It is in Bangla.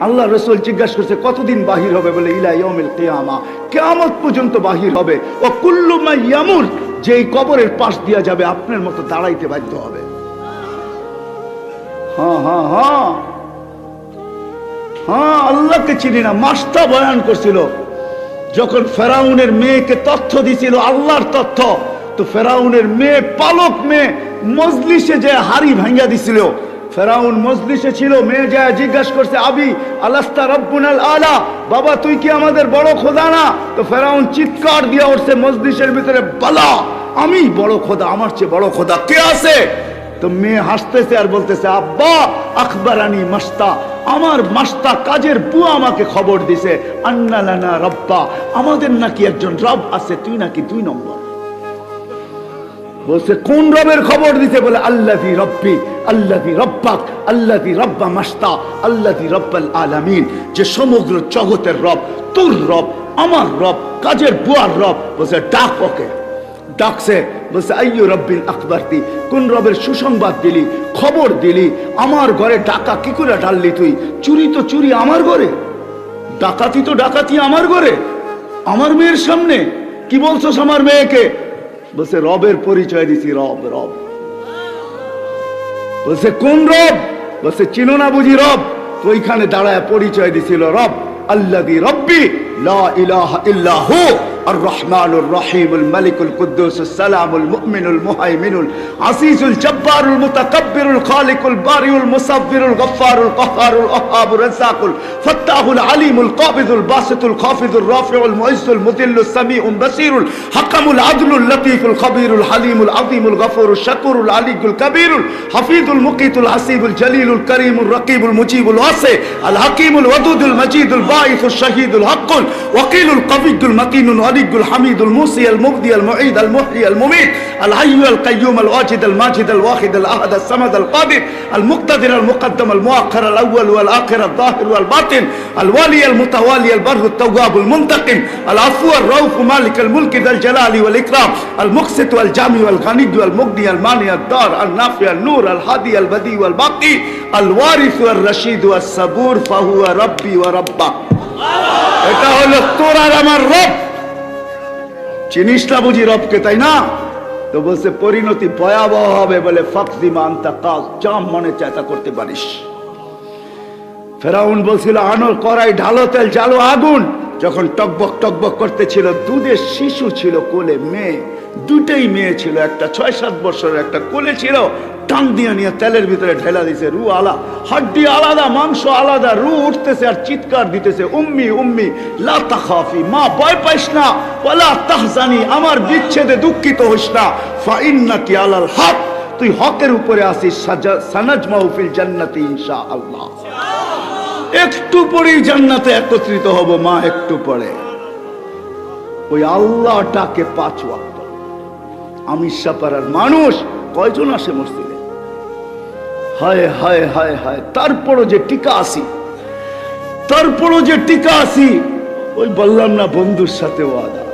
আল্লাহ রসুল জিজ্ঞাসা করছে, কতদিন বাহির হবে? বলে, ইলা ইয়মিল কিয়ামা। কিয়ামত পর্যন্ত বাহির হবে। ও কুল্লু মা ইয়ামুর, যেই কবরের পাশ দিয়া যাবে, আপনার মতো দাঁড়াইতে বাধ্য হবে। হ্যাঁ হ্যাঁ হ্যাঁ হ্যাঁ আল্লাহকে চিনি না মাস্তা বয়ান করছিল। যখন ফেরাউনের মেয়েকে তথ্য দিছিল, আল্লাহর তথ্য, তো ফেরাউনের মেয়ে, পালক মেয়ে, মজলিসে যে হাড়ি ভাঙ্গা দিছিল ফেরাউন মজলিসে ছিল, মেয়ে যায় জিজ্ঞাসা করছে, আবি, আলাস্তা রব্বুনাল আলা? বাবা, তুই কি আমাদের বড় খোদা না? তো ফেরাউন চিৎকার দিয়ে উঠছে, মজলিসের ভিতরে, বালা, আমি বড় খোদা, আমার চেয়ে বড় খোদা কে আছে? তো মেয়ে হাসতেছে আর বলতেছে, আব্বা, আখবরানি মাস্তা, আমার মাস্তা কাজের বুয়া আমাকে খবর দিছে আন্নালানা রব্বা, আমাদের নাকি একজন রব আছে, তুই নাকি দুই নম্বর। বলছে, কোন রবের খবর দিতে বলে আল্লাহি রব্বি আল্লাহি রব্বাক আল্লাহি রব্বা মাস্তা আল্লাহি রব্বাল আলামিন। যে সমগ্র জগতের রব, তোর রব, আমার রব, কাজের বুয়ার রব। বলছে, ডাক ওকে। ডাকছে, বলছে, আইয়ু রব্বিল আকবরতি, কোন রবের সুসংবাদ দিলি, খবর দিলি, আমার ঘরে ডাকা কি করে ঢাললি তুই? চুরি তো চুরি আমার ঘরে। ডাকাতি তো ডাকাতি আমার ঘরে। আমার মেয়ের সামনে, কি বলছস আমার মেয়েকে? বলছে, রবের পরিচয় দিছি, রব রব। বলছে, কোন রব? বলছে, চিনো না বুঝি রব? তো ওইখানে দাঁড়ায় পরিচয় দিছিল রব। আল্লাহ রব্বি লা ইলাহা ইল্লা হু। الرحمن الرحيم الملك القدوس السلام المؤمن المهيمن العزيز الجبار المتكبر الخالق البارئ المصور الغفار القهار الوهاب الرزاق الفتاح العليم القابض الباسط الخافض الرافع المعز المذل السميع البصير الحكم العدل اللطيف الخبير الحليم العظيم الغفور الشكور العلي الكبير الحفيظ المقيت العصيب الجليل الكريم الرقيب المجيب الواسع الحكيم الودود المجيد الباعث الشهيد الحق الوكيل القوي المتين الولي الحميد الموصي المبدي المعيد المحيي المميت الحي القيوم الواجد الماجد الواحد الاحد الصمد القادر المقتدر المقدم المؤخر الاول والاخر الظاهر والباطن الوالي المتوالي البر التواب المنتقم العفو الرؤوف مالك الملك ذا الجلال والاكرام المقسط والجامع والغني والمغني المانع الدار النافع النور الهادي البديع والباقي الوارث والرشيد والصبور فهو ربي وربك এটা হলো তোর আর আমার রব চিনিস না বুঝি রবকে, তাই না? তো বলছে, পরিণতি ভয়াবহ হবে বলে ফাকদিমান তা কাজ যা মনে চায় তা করতে পারিস। ফেরাউন বলছিল, আনো করাই ঢালো তেল, জ্বালো আগুন। যখন টকবক টকবক করতেছিল, দুধের শিশু ছিল কোলে মেয়ে, দুটেই মেয়ে ছিল, একটা ছয় সাত বছরের একটা কোলে ছিল, টান দিয়ে নিয়ে তেলের ভিতরে ঢেলা দিছে, রু আলা, হাড্ডি আলাদা, মাংস আলাদা, রু উঠতেছে আর চিৎকার দিতেছে, উম্মি উম্মি, লা তাখাফি, মা, ভয় পাইস না, ওয়ালা তাহজানি, আমার বিচ্ছেদে দুঃখিত হইস না, ফা ইন্নাকি আলাল হক, তুই হকের উপরে আসিস সানাজ মাহফিল জান্নাতি ইনশাআল্লাহ। একটু পরেই জান্নাতে একত্রিত হব, মা একটু পরে। ওই আল্লাহটাকে পাঁচ ওয়াক্ত। আমি সাপাড়ার মানুষ কয়জন আসে মসজিদে? হায় হায় হায় হায়, তারপরও যে টিকা আসি তারপরও যে টিকা আসি ওই বললাম না বন্ধুর সাথে ওয়াদা।